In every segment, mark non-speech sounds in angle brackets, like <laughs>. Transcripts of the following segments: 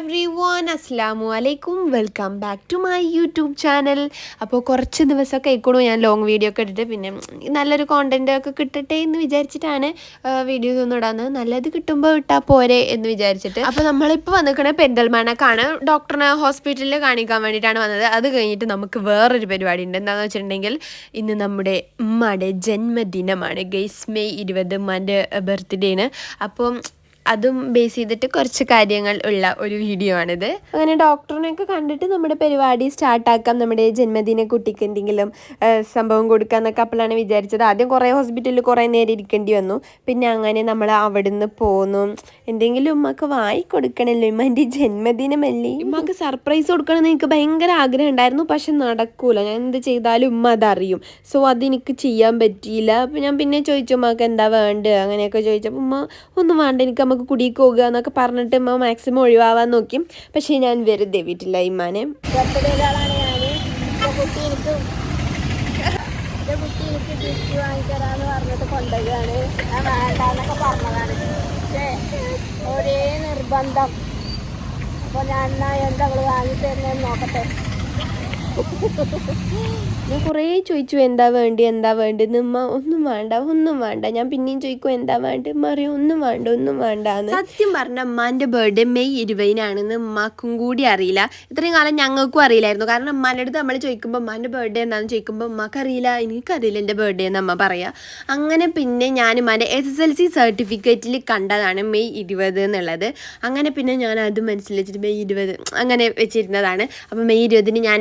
Every one അസ്സാമു അലൈക്കും welcome back to my YouTube channel അപ്പോൾ കുറച്ച് ദിവസമൊക്കെ ആയിക്കോളൂ ഞാൻ ലോങ് വീഡിയോ ഒക്കെ ഇട്ടിട്ട്. പിന്നെ നല്ലൊരു കോണ്ടന്റ് ഒക്കെ കിട്ടട്ടെ എന്ന് വിചാരിച്ചിട്ടാണ് വീഡിയോസ് ഒന്നും ഇടാന്ന് നല്ലത് കിട്ടുമ്പോൾ ഇട്ടാൽ പോരെ എന്ന് വിചാരിച്ചിട്ട്. അപ്പോൾ നമ്മളിപ്പോൾ വന്നിരിക്കണത് പെരിന്തൽമണ്ണക്കാണ്. ഡോക്ടറിനെ ഹോസ്പിറ്റലിൽ കാണിക്കാൻ വേണ്ടിയിട്ടാണ് വന്നത്. അത് കഴിഞ്ഞിട്ട് നമുക്ക് വേറൊരു പരിപാടി ഉണ്ട്. എന്താണെന്ന് വെച്ചിട്ടുണ്ടെങ്കിൽ ഇന്ന് നമ്മുടെ ഉമ്മയുടെ ജന്മദിനമാണ്. ഗെയ്സ് മെയ് ഇരുപത് ഉമ്മാന്റെ ബർത്ത്ഡേന് അപ്പം അതും ബേസ് ചെയ്തിട്ട് കുറച്ച് കാര്യങ്ങൾ ഉള്ള ഒരു വീഡിയോ ആണിത്. അങ്ങനെ ഡോക്ടറിനെയൊക്കെ കണ്ടിട്ട് നമ്മുടെ പരിപാടി സ്റ്റാർട്ടാക്കാം നമ്മുടെ ജന്മദിന കുട്ടിക്ക് എന്തെങ്കിലും സംഭവം കൊടുക്കാന്നൊക്കെ അപ്പോഴാണ് വിചാരിച്ചത്. ആദ്യം കുറേ ഹോസ്പിറ്റലിൽ കുറേ നേരം ഇരിക്കേണ്ടി വന്നു. പിന്നെ അങ്ങനെ നമ്മൾ അവിടുന്ന് പോന്നു. എന്തെങ്കിലും ഉമ്മക്ക് വായി കൊടുക്കണല്ലോ. ഉമ്മന്റെ ജന്മദിനമല്ലേ? ഉമ്മക്ക് സർപ്രൈസ് കൊടുക്കണമെന്ന് എനിക്ക് ഭയങ്കര ആഗ്രഹം ഉണ്ടായിരുന്നു. പക്ഷെ നടക്കൂല. ഞാൻ എന്ത് ചെയ്താലും ഉമ്മ അതറിയും. സോ അതെനിക്ക് ചെയ്യാൻ പറ്റിയില്ല. ഞാൻ പിന്നെ ചോദിച്ചു ഉമ്മക്ക് എന്താ വേണ്ടത്? അങ്ങനെയൊക്കെ ചോദിച്ചപ്പോൾ ഉമ്മ ഒന്നും വേണ്ട. എനിക്ക് നമുക്ക് കുടിക്ക് പോകുക എന്നൊക്കെ പറഞ്ഞിട്ട് ഇമ്മ മാക്സിമം ഒഴിവാവാൻ നോക്കി. പക്ഷേ ഞാൻ വെറുതെ വീട്ടില്ല ഇമ്മാനെ വാങ്ങിത്തരാന്ന് പറഞ്ഞിട്ട് ഞാൻ വേണ്ടാന്നൊക്കെ പറഞ്ഞതാണ്. പക്ഷേ ഒരേ നിർബന്ധം. അപ്പോൾ ഞാൻ എന്താ അവൾ വാങ്ങിത്തരുന്നതെന്ന് നോക്കട്ടെ. ഞാൻ കുറേ ചോദിച്ചു എന്താ വേണ്ടി? എന്താ വേണ്ടി? ഉമ്മ ഒന്നും വേണ്ട ഒന്നും വേണ്ട. ഞാൻ പിന്നെയും ചോദിക്കും എന്താ വേണ്ട? മറിയ ഒന്നും വേണ്ട ഒന്നും വേണ്ട സത്യം പറഞ്ഞ അമ്മാന്റെ ബർത്ത്ഡേ മെയ് ഇരുപതിനാണെന്ന് ഉമ്മാക്കും കൂടി അറിയില്ല. ഇത്രയും കാലം ഞങ്ങൾക്കും അറിയില്ലായിരുന്നു. കാരണം ഉമ്മാന്റെ അടുത്ത് നമ്മൾ ചോദിക്കുമ്പോൾ ഉമ്മാന്റെ ബർത്ത്ഡേ എന്താണെന്ന് ചോദിക്കുമ്പോൾ ഉമ്മക്ക് അറിയില്ല എനിക്കറിയില്ല എന്റെ ബർത്ത്ഡേ എന്ന് അമ്മ പറയാ. അങ്ങനെ പിന്നെ ഞാൻ ഉമ്മാന്റെ എസ് എസ് എൽ സി സർട്ടിഫിക്കറ്റിൽ കണ്ടതാണ് മെയ് ഇരുപത് എന്നുള്ളത്. അങ്ങനെ പിന്നെ ഞാൻ അത് മനസ്സിൽ വെച്ചിട്ട് മെയ് ഇരുപത് അങ്ങനെ വെച്ചിരുന്നതാണ്. അപ്പോൾ മെയ് ഇരുപതിന് ഞാൻ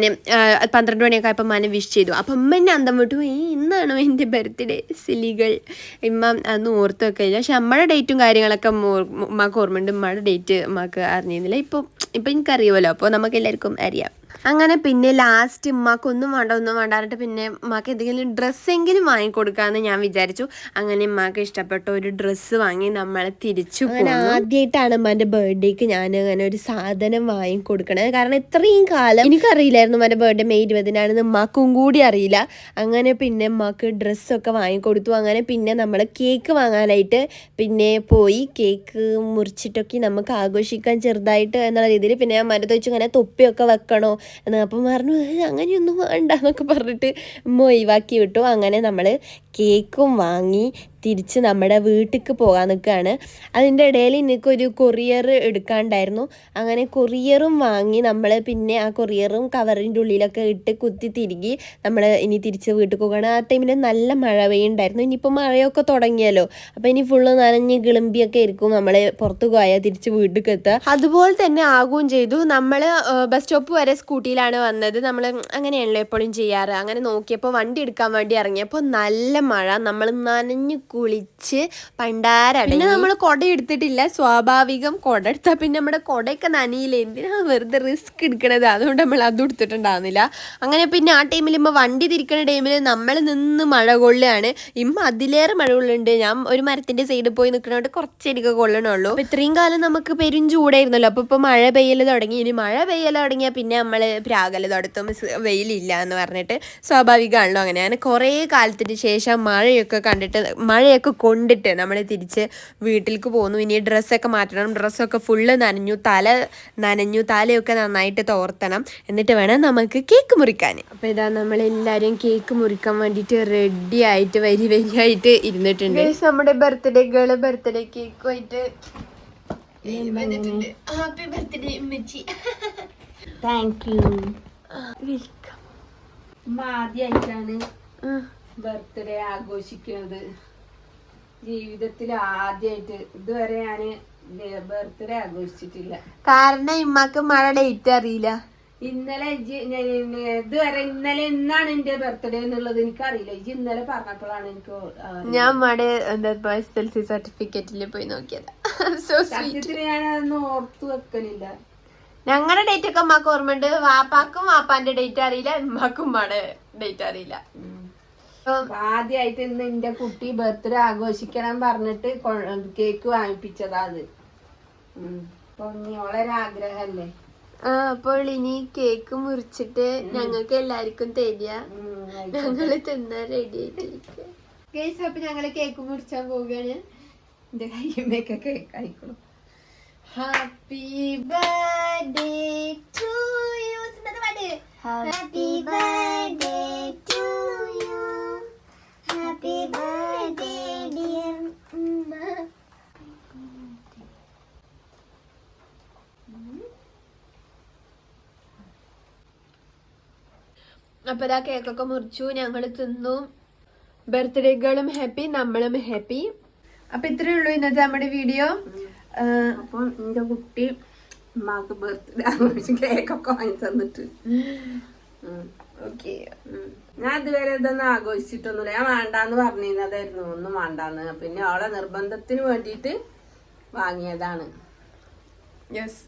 പന്ത്രണ്ട് മണിയൊക്കെ ആയപ്പോൾ മന വിഷ് ചെയ്തു. അപ്പം അമ്മ എന്നെ അന്തം വിട്ടു. ഈ ഇന്നാണോ എന്റെ ബർത്ത്ഡേ സിലികൾ. ഇമ്മ അന്ന് ഓർത്ത് വെക്കില്ല പക്ഷെ അമ്മയുടെ ഡേറ്റും കാര്യങ്ങളൊക്കെ ഉമ്മക്ക് ഉമ്മാക്ക് ഓർമ്മയുണ്ട്. ഉമ്മയുടെ ഡേറ്റ് ഉമ്മാക്ക് അറിഞ്ഞിരുന്നില്ല. ഇപ്പോൾ ഇപ്പം എനിക്കറിയുമല്ലോ. അപ്പോൾ നമുക്ക് എല്ലാവർക്കും അറിയാം. അങ്ങനെ പിന്നെ ലാസ്റ്റ് ഉമ്മാക്ക് ഒന്നും വേണ്ട ഒന്നും വേണ്ട പറഞ്ഞിട്ട് പിന്നെ ഉമ്മാക്ക് എന്തെങ്കിലും ഡ്രസ്സെങ്കിലും വാങ്ങിക്കൊടുക്കാമെന്ന് ഞാൻ വിചാരിച്ചു. അങ്ങനെ ഉമ്മാക്ക് ഇഷ്ടപ്പെട്ട ഒരു ഡ്രസ്സ് വാങ്ങി നമ്മൾ തിരിച്ചു ആദ്യമായിട്ടാണ് ഉമ്മാന്റെ ബർത്ത്ഡേക്ക് ഞാൻ അങ്ങനെ ഒരു സാധനം വാങ്ങിക്കൊടുക്കണത്. കാരണം ഇത്രയും കാലം എനിക്കറിയില്ലായിരുന്നു ഉമ്മാന്റെ ബർത്ത്ഡേ മെയ് ഇരുപതിനാണെന്ന് ഉമ്മാക്കും കൂടി അറിയില്ല. അങ്ങനെ പിന്നെ ഉമ്മാക്ക് ഡ്രസ്സൊക്കെ വാങ്ങിക്കൊടുത്തു. അങ്ങനെ പിന്നെ നമ്മൾ കേക്ക് വാങ്ങാനായിട്ട് പിന്നെ പോയി. കേക്ക് മുറിച്ചിട്ടൊക്കെ നമുക്ക് ആഘോഷിക്കാൻ ചെറുതായിട്ട് എന്നുള്ള രീതിയിൽ. പിന്നെ ഞാൻ വെച്ച് ഇങ്ങനെ തൊപ്പിയൊക്കെ വെക്കണോ? എന്ന് അപ്പം പറഞ്ഞു "ഏ, അങ്ങനെയൊന്നും വേണ്ട എന്നൊക്കെ പറഞ്ഞിട്ട് ഒഴിവാക്കി വിട്ടു. അങ്ങനെ നമ്മൾ കേക്കും വാങ്ങി തിരിച്ച് നമ്മുടെ വീട്ടിലേക്ക് പോകാൻ നിൽക്കുകയാണ്. അതിന്റെ ഇടയിൽ എനിക്കൊരു കൊറിയർ എടുക്കാണ്ടായിരുന്നു. അങ്ങനെ കൊറിയറും വാങ്ങി നമ്മൾ പിന്നെ ആ കൊറിയറും കവറിന്റെ ഉള്ളിലൊക്കെ ഇട്ട് കുത്തി തിരികി നമ്മൾ ഇനി തിരിച്ച് വീട്ടിൽ പോവുകയാണ്. ആ ടൈമിൽ നല്ല മഴ പെയ്യുണ്ടായിരുന്നു ഇനിയിപ്പോൾ മഴയൊക്കെ തുടങ്ങിയല്ലോ. അപ്പോൾ ഇനി ഫുള്ള് നനഞ്ഞ് കിളമ്പിയൊക്കെ ആയിരിക്കും നമ്മൾ പുറത്ത് പോയാൽ തിരിച്ച് വീട്ടിലേക്ക് എത്തുക അതുപോലെ തന്നെ ആകുകയും ചെയ്തു. നമ്മൾ ബസ് സ്റ്റോപ്പ് വരെ സ്കൂട്ടിയിലാണ് വന്നത്. നമ്മൾ അങ്ങനെയാണല്ലോ എപ്പോഴും ചെയ്യാറ്? അങ്ങനെ നോക്കിയപ്പോൾ വണ്ടി എടുക്കാൻ വേണ്ടി ഇറങ്ങിയപ്പോൾ നല്ല മഴ. നമ്മൾ നനഞ്ഞു കുളിച്ച് പണ്ടാരടങ്ങി. പിന്നെ നമ്മൾ കുട എടുത്തിട്ടില്ല. സ്വാഭാവികം കുട എടുത്താൽ പിന്നെ നമ്മുടെ കുടയൊക്കെ നനയില്ല? എന്തിനാ വെറുതെ റിസ്ക് എടുക്കണത്? അതുകൊണ്ട് നമ്മൾ അതും എടുത്തിട്ടുണ്ടാവുന്നില്ല. അങ്ങനെ പിന്നെ ആ ടൈമിൽ ഇമ്മ വണ്ടി തിരിക്കുന്ന ടൈമിൽ നമ്മൾ നിന്ന് മഴ കൊള്ളുകയാണ്. ഇമ്മ അതിലേറെ മഴ കൊള്ളുന്നുണ്ട്. ഞാൻ ഒരു മരത്തിന്റെ സൈഡിൽ പോയി നിൽക്കണോണ്ട് കുറച്ചടിക്ക് കൊള്ളണുള്ളൂ. അപ്പൊ ഇത്രയും കാലം നമുക്ക് പെരും ചൂടായിരുന്നല്ലോ. അപ്പോൾ ഇപ്പൊ മഴ പെയ്യൽ തുടങ്ങി. ഇനി മഴ പെയ്യൽ തുടങ്ങിയാൽ പിന്നെ നമ്മൾ പ്രാകല തുടത്തും. വെയിലില്ല എന്ന് പറഞ്ഞിട്ട് സ്വാഭാവികമാണല്ലോ അങ്ങനെ. ഞാൻ കുറേ കാലത്തിന് ശേഷം മഴയൊക്കെ കണ്ടിട്ട് മഴയൊക്കെ കൊണ്ടിട്ട് നമ്മൾ തിരിച്ച് വീട്ടിലേക്ക് പോന്നു. ഇനി ഡ്രസ്സൊക്കെ മാറ്റണം. ഡ്രസ്സൊക്കെ ഫുള്ള് നനഞ്ഞു തല നനഞ്ഞു തലയൊക്കെ നന്നായിട്ട് തോർത്തണം. എന്നിട്ട് വേണം നമുക്ക് കേക്ക് മുറിക്കാൻ അപ്പോൾ ഇതാ നമ്മളെല്ലാവരും കേക്ക് മുറിക്കാൻ വേണ്ടിയിട്ട് റെഡി ആയിട്ട് വരി വരിയായിട്ട് ഇരുന്നിട്ടുണ്ട്. നമ്മുടെ ബർത്ത്ഡേ ഗേൾ ബർത്ത്ഡേ കേക്കുമായിട്ട് ഹാപ്പി ബർത്ത്ഡേ ഉമ്മച്ചി. താങ്ക് യു വെൽക്കം ഉമ്മ ആദ്യമായിട്ടാണ് ബർത്ത്ഡേ ആഘോഷിക്കുന്നത്. ജീവിതത്തിൽ ആദ്യമായിട്ട് ഇതുവരെ ഞാൻ ബർത്ത്ഡേ ആഘോഷിച്ചിട്ടില്ല. കാരണം ഇമ്മക്ക് മഴ ഡേറ്റ് അറിയില്ല. ഇന്നലെ ഇതുവരെ ഇന്നലെ ഇന്നാണ് എന്റെ ബർത്ത്ഡേ എന്നുള്ളത് എനിക്ക് അറിയില്ല ഇജ്ജ് ഇന്നലെ പറഞ്ഞപ്പോഴാണ് എനിക്ക് ഞാൻ മഴ എന്താ എസ് എൽ സി സർട്ടിഫിക്കറ്റിൽ പോയി നോക്കിയത്. <laughs> സത്യത്തിൽ ഞാൻ അതൊന്നും ഓർത്തു വെക്കലില്ല. ഞങ്ങളുടെ ഡേറ്റ് ഒക്കെ അമ്മയ്ക്ക് ഓർമ്മയുണ്ട്. വാപ്പാക്കും വാപ്പാന്റെ ഡേറ്റ് അറിയില്ല. ഉമ്മാക്കും ഉമ്മയുടെ ഡേറ്റ് അറിയില്ല. ആദ്യായിട്ട് ഇന്ന് എന്റെ കുട്ടി ബർത്ത്ഡേ ആഘോഷിക്കണം പറഞ്ഞിട്ട് കേക്ക് വാങ്ങിപ്പിച്ചതാ അത്. ഒരാഗ്രഹല്ലേ ആ അപ്പോൾ ഇനി കേക്ക് മുറിച്ചിട്ട് ഞങ്ങൾക്ക് എല്ലാവർക്കും തരിക. ഞങ്ങൾ തിന്നാൻ റെഡി ആയിട്ടിരിക്കും. അപ്പൊ ഞങ്ങൾ കേക്ക് മുറിച്ചാൻ പോവുകയാണ്. എന്റെ കയ്യമ്മയൊക്കെ കേക്ക് ആയിക്കോളും. Happy birthday to you happy birthday അപ്പൊ ഇതാ കേക്കൊക്കെ മുറിച്ചു ഞങ്ങൾ തിന്നു. ബർത്ത്ഡേകളും ഹാപ്പി നമ്മളും ഹാപ്പി. അപ്പൊ ഇത്രേ ഉള്ളൂ ഇന്നത്തെ നമ്മുടെ വീഡിയോ. അപ്പം എന്റെ കുട്ടി ഉമ്മാക്ക് ബർത്ത്ഡേ ആഘോഷിച്ച് കേക്കൊക്കെ വാങ്ങി തന്നിട്ട്. ഓക്കെ. ഞാൻ ഇതുവരെ ഇതൊന്നും ആഘോഷിച്ചിട്ടൊന്നുമില്ല. ഞാൻ വേണ്ടാന്ന് പറഞ്ഞിരുന്നതായിരുന്നു. ഒന്നും വേണ്ടാന്ന്. പിന്നെ അവളെ നിർബന്ധത്തിന് വേണ്ടിയിട്ട് വാങ്ങിയതാണ്. യെസ്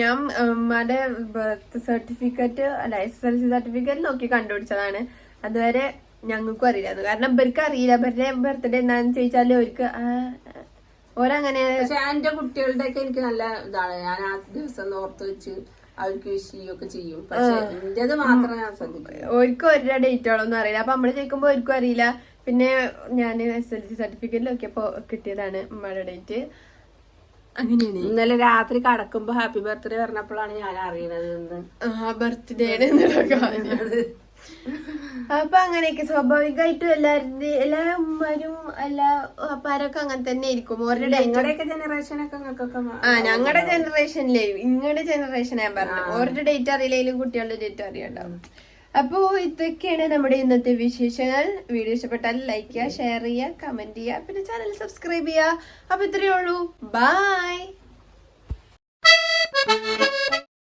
ഞാൻ ഉമ്മയുടെ ബർത്ത് സർട്ടിഫിക്കറ്റ് അല്ല എസ് എൽ സി സർട്ടിഫിക്കറ്റ് നോക്കി കണ്ടുപിടിച്ചതാണ്. അതുവരെ ഞങ്ങൾക്കും അറിയില്ലായിരുന്നു. കാരണം ഇവർക്ക് അറിയില്ല. ഇവരുടെ ബർത്ത്ഡേ എന്താണെന്ന് ചോദിച്ചാൽ അവർക്ക് ഓരങ്ങനെ പക്ഷെ എന്റെ കുട്ടികളുടെ ഒക്കെ എനിക്ക് നല്ല ഇതാണ്. ഞാൻ ആ ദിവസം ഓർത്ത് വെച്ച് അവർക്ക് വിഷ് ചെയ്യുകയൊക്കെ ചെയ്യും. പക്ഷെ എന്റേത് മാത്രമേ ഞാൻ ശ്രദ്ധിക്കും ഓർക്കും ആണോ ഡേറ്റുകളൊന്നും അറിയില്ല. അപ്പൊ നമ്മൾ ചോദിക്കുമ്പോ ഓർക്കും അറിയില്ല. പിന്നെ ഞാൻ എസ് എൽ സി സർട്ടിഫിക്കറ്റ് നോക്കിയപ്പോ കിട്ടിയതാണ് ഉമ്മയുടെ ഡേറ്റ് അങ്ങനെയാണ്. ഇന്നലെ രാത്രി കടക്കുമ്പോ ഹാപ്പി ബർത്ത്ഡേ പറഞ്ഞപ്പോഴാണ് ഞാൻ അറിയണത് എന്ന് ആ ബർത്ത്ഡേ അപ്പൊ അങ്ങനെയൊക്കെ സ്വാഭാവികമായിട്ടും എല്ലാവരുടെ എല്ലാ ഉമ്മരും എല്ലാ അപ്പാരൊക്കെ അങ്ങനെ തന്നെ ആയിരിക്കും. ഓരോ ഞങ്ങളുടെയൊക്കെ ജനറേഷനൊക്കെ ആ ഞങ്ങളുടെ ജനറേഷനിലേ ഇങ്ങടെ ജനറേഷൻ ഞാൻ പറഞ്ഞു. ഓരോ ഡേറ്റ് അറിയില്ലെങ്കിലും കുട്ടികളുടെ ഡേറ്റ് അറിയണ്ടാവും അപ്പോ ഇതൊക്കെയാണ് നമ്മുടെ ഇന്നത്തെ വിശേഷങ്ങൾ. വീഡിയോ ഇഷ്ടപ്പെട്ടാൽ ലൈക്ക് ചെയ്യുക ഷെയർ ചെയ്യുക കമന്റ് ചെയ്യുക പിന്നെ ചാനൽ സബ്സ്ക്രൈബ് ചെയ്യുക. അപ്പൊ ഇത്രയേ ഉള്ളൂ. ബൈ